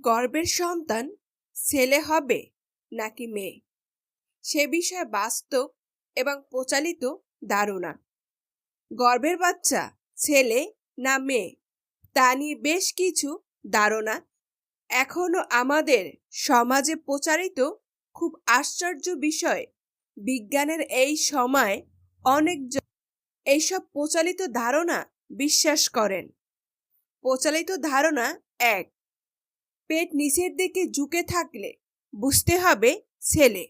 গর্বের সন্তান ছেলে হবে নাকি মেয়ে? সে বিষয়ে বাস্তব এবং প্রচালিত ধারণা। গর্বের বাচ্চা ছেলে না মেয়ে, তা নিয়ে বেশ কিছু ধারণা এখনও আমাদের সমাজে প্রচারিত খুব আশ্চর্য বিষয়। বিজ্ঞানের এই সময় অনেকজন এইসব প্রচালিত ধারণা বিশ্বাস করেন। প্রচালিত ধারণা এক পেট নিচের দিকে ঝুঁকে থাকলে বুঝতে হবে ছেলে।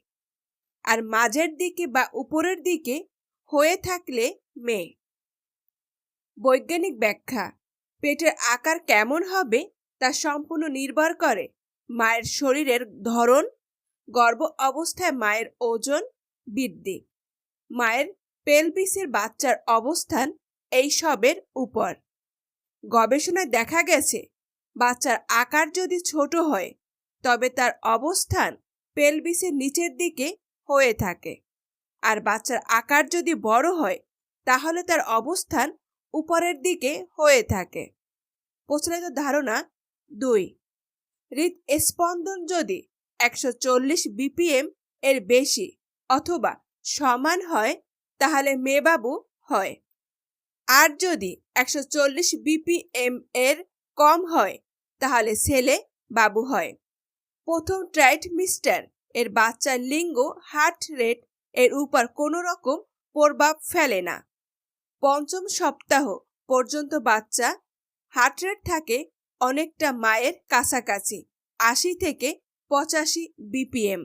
আর মাঝের দিকে বা উপরের দিকে হয়ে থাকলে মেয়ে। বৈজ্ঞানিক ব্যাখ্যা, পেটের আকার কেমন হবে তা সম্পূর্ণ নির্ভর করে মায়ের শরীরের ধরন, গর্ভ অবস্থায় মায়ের ওজন বৃদ্ধি, মায়ের পেলভিসের বাচ্চার অবস্থান এই সবের উপর। গবেষণায় দেখা গেছে বাচ্চার আকার যদি ছোট হয়, তবে তার অবস্থান পেলভিসের নিচের দিকে হয়ে থাকে। আর বাচ্চার আকার যদি বড় হয়, তাহলে তার অবস্থান উপরের দিকে হয়ে থাকে। প্রচলিত ধারণা দুই। হৃদ স্পন্দন যদি একশো চল্লিশ বিপিএম এর বেশি অথবা সমান হয়, তাহলে মেয়েবাবু হয়। আর যদি একশো চল্লিশ বিপিএম এর কম হয় তাহলে ছেলে বাবু হয়। প্রথম ট্রাইট মিস্টার, এর বাচ্চার লিঙ্গ হার্ট রেট, এর উপর কোনো রকম প্রভাব ফেলে না। পঞ্চম সপ্তাহ পর্যন্ত বাচ্চা হার্ট রেট থাকে অনেকটা মায়ের কাছাকাছি, আশি থেকে পঁচাশি বিপিএম।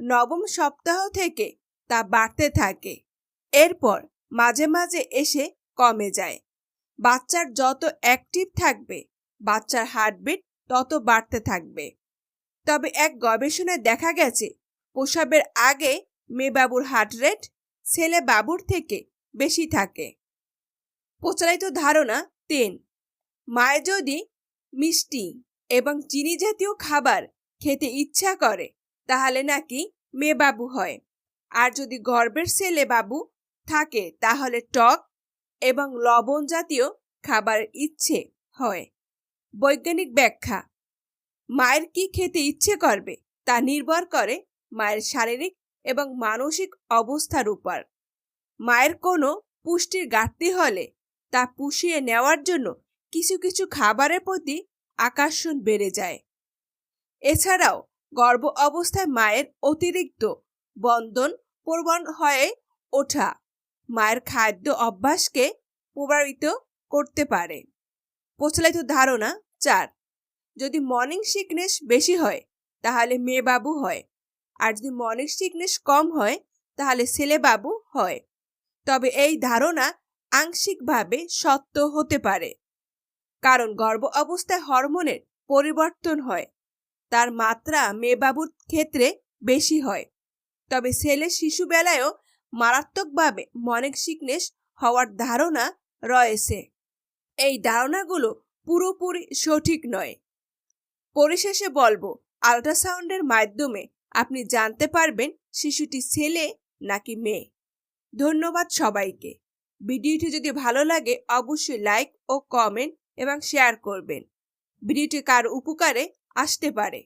নবম সপ্তাহ থেকে তা বাড়তে থাকে, এরপর মাঝে মাঝে এসে কমে যায়। বাচ্চার যত অ্যাক্টিভ থাকবে বাচ্চার হার্টবিট তত বাড়তে থাকবে। তবে এক গবেষণায় দেখা গেছে, প্রসবের আগে মেয়েবাবুর হার্ট রেট ছেলে বাবুর থেকে বেশি থাকে। প্রচারিত ধারণা তিন, মায়ে যদি মিষ্টি এবং চিনি জাতীয় খাবার খেতে ইচ্ছা করে, তাহলে নাকি মেয়ে বাবু হয়। আর যদি গর্বের ছেলে বাবু থাকে, তাহলে টক এবং লবণ জাতীয় খাবার ইচ্ছে হয়। বৈজ্ঞানিক ব্যাখ্যা। মায়ের কি খেতে ইচ্ছে করবে তা নির্ভর করে মায়ের শারীরিক এবং মানসিক অবস্থার উপর। মায়ের কোনো পুষ্টির ঘাটতি হলে তা পুষিয়ে নেওয়ার জন্য কিছু কিছু খাবারের প্রতি আকর্ষণ বেড়ে যায়। এছাড়াও গর্ভ অবস্থায় মায়ের অতিরিক্ত বন্ধন প্রবণ হয়ে ওঠা মায়ের খাদ্য অভ্যাসকে প্রভাবিত করতে পারে। প্রচলিত ধারণা চার। যদি মর্নিং সিকনেস বেশি হয়, তাহলে মেয়ে বাবু হয়। আর যদি মর্নিং সিকনেস কম হয়, তাহলে ছেলে বাবু হয়। তবে এই ধারণা আংশিকভাবে সত্য হতে পারে। কারণ গর্ভ অবস্থায় হরমোনের পরিবর্তন হয়। তার মাত্রা মেয়েবাবুর ক্ষেত্রে বেশি হয়। তবে ছেলে শিশু বেলায়ও মারাত্মকভাবে মনেক সিকনেস হওয়ার ধারণা রয়েছে। এই ধারণাগুলো পুরোপুরি সঠিক নয়। পরিশেষে বলব আল্ট্রাসাউন্ডের মাধ্যমে আপনি জানতে পারবেন শিশুটি ছেলে নাকি মেয়ে। ধন্যবাদ সবাইকে। ভিডিওটি যদি ভালো লাগে, অবশ্যই লাইক ও কমেন্ট এবং শেয়ার করবেন। ভিডিওটি কার উপকারে আসতে পারে।